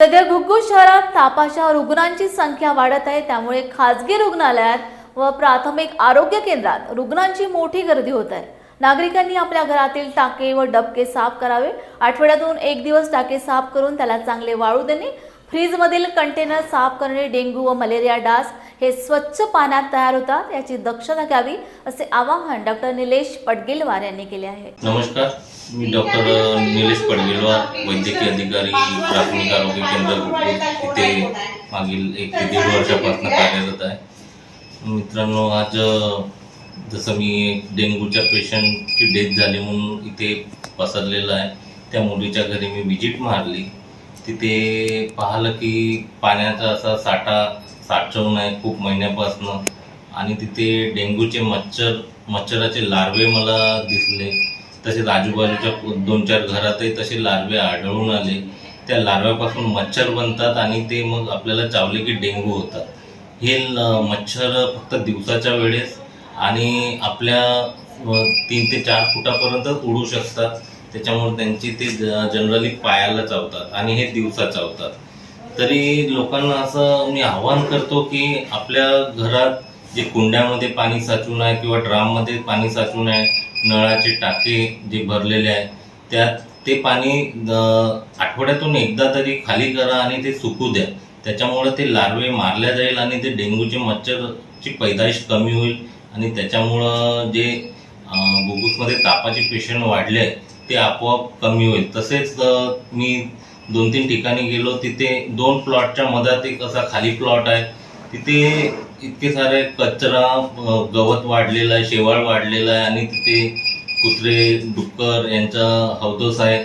सध्या घुग्गू शहरात तापाच्या रुग्णांची संख्या वाढत आहे. त्यामुळे खासगी रुग्णालयात व प्राथमिक आरोग्य केंद्रात रुग्णांची मोठी गर्दी होत आहे. नागरिकांनी आपल्या घरातील टाके व डबके साफ करावे. आठवड्यातून एक दिवस टाके साफ करून त्याला चांगले वाळू देणे फ्रीजमधील कंटेनर साफ करणे डेंग्यू व मलेरिया डास हे स्वच्छ पाण्यात तयार होतात याची दक्षता घ्यावी असे आवाहन डॉक्टर निलेश पडगिलवार यांनी केले आहे. नमस्कार. मी डॉक्टर निलेश पडगिलवार वैद्यकीय अधिकारी प्राथमिक आरोग्य केंद्र इथे मागील एक ते दीड वर्षापासून कार्यरत आहे. मित्रांनो आज जसं मी डेंग्यूच्या पेशंटची डेथ झाली म्हणून इथे पसरलेलं आहे. त्या मुलीच्या घरी मी विजिट मारली. तिथे पाहिलं की पाण्याचा असा साठा साठवून आहे खूप महिन्यापासनं. आणि तिथे डेंग्यूचे मच्छर मच्छराचे लार्वे मला दिसले. तसेच आजूबाजूच्या दोन चार घरातही तसे लार्वे आढळून आले. त्या लार्व्यापासून मच्छर बनतात आणि ते मग आपल्याला चावले की डेंग्यू होतात. हे ल- मच्छर फक्त दिवसाच्या वेळेस आणि आपल्या तीन ते चार फुटापर्यंत उडू शकतात. त्याच्यामुळे त्यांची ते जनरली पायाला चावतात आणि हे दिवसा चावतात. तरी लोकांना असं मी आव्हान करतो की आपल्या घरात जे कुंड्यामध्ये पाणी साचून आहे किंवा ड्राममध्ये पाणी साचून आहे नळाचे टाके जे भरलेले आहे त्यात ते पाणी आठवड्यातून एकदा तरी खाली करा आणि ते सुकू द्या. त्याच्यामुळे ते लार्वे मारल्या जाईल आणि ते डेंग्यूचे मच्छरची पैदाइश कमी होईल आणि त्याच्यामुळं जे अं, तापाचे पेशंट वाढले आहे ते आपोआप कमी होईल. तसेच मी दोन तीन ठिकाणी गेलो तिथे दोन प्लॉटच्या मधात एक असा खाली प्लॉट आहे. तिथे इतके सारे कचरा गवत वाढलेलं आहे शेवाळ वाढलेलं आहे आणि तिथे कुत्रे डुक्कर यांचा हौदोस आहे.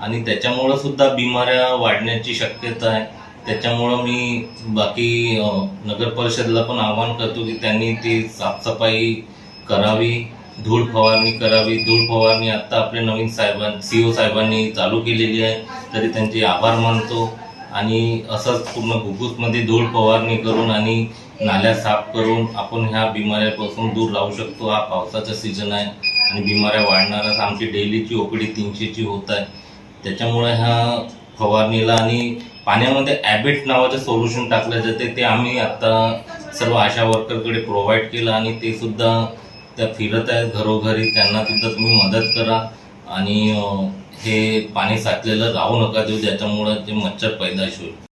आणि त्याच्यामुळं सुद्धा बिमाऱ्या वाढण्याची शक्यता आहे. त्याच्यामुळं मी बाकी नगर परिषदला पण आवाहन करतो की त्यांनी ती साफसफाई करावी. धूळ फवारणी करावी. धूळ फवारणी आत्ता आपल्या नवीन साहेबां सी ओ साहेबांनी चालू केलेली आहे. तरी त्यांचे आभार मानतो. आणि असंच पूर्ण घुगूसमध्ये धूळ फवारणी करून आणि नाल्या साफ करून आपण ह्या बिमाऱ्यापासून दूर राहू शकतो. हा पावसाचा सीझन आहे आणि बिमाऱ्या वाढणारच. आमची डेलीची ओकडी तीनशेची होत आहे. त्याच्यामुळे ह्या फवारणीला आणि पाण्यामध्ये ॲबेट नावाचं सोल्युशन टाकलं जाते. ते आम्ही आत्ता सर्व आशा वर्करकडे प्रोव्हाइड केलं आणि ते सुद्धा त्या फिरत आहेत घरोघरी त्यांना सुद्धा तुम्ही मदत करा. आणि हे पाणी साचलेलं राहू नका देऊ ज्याच्यामुळं ते मच्छर पैदाश होईल.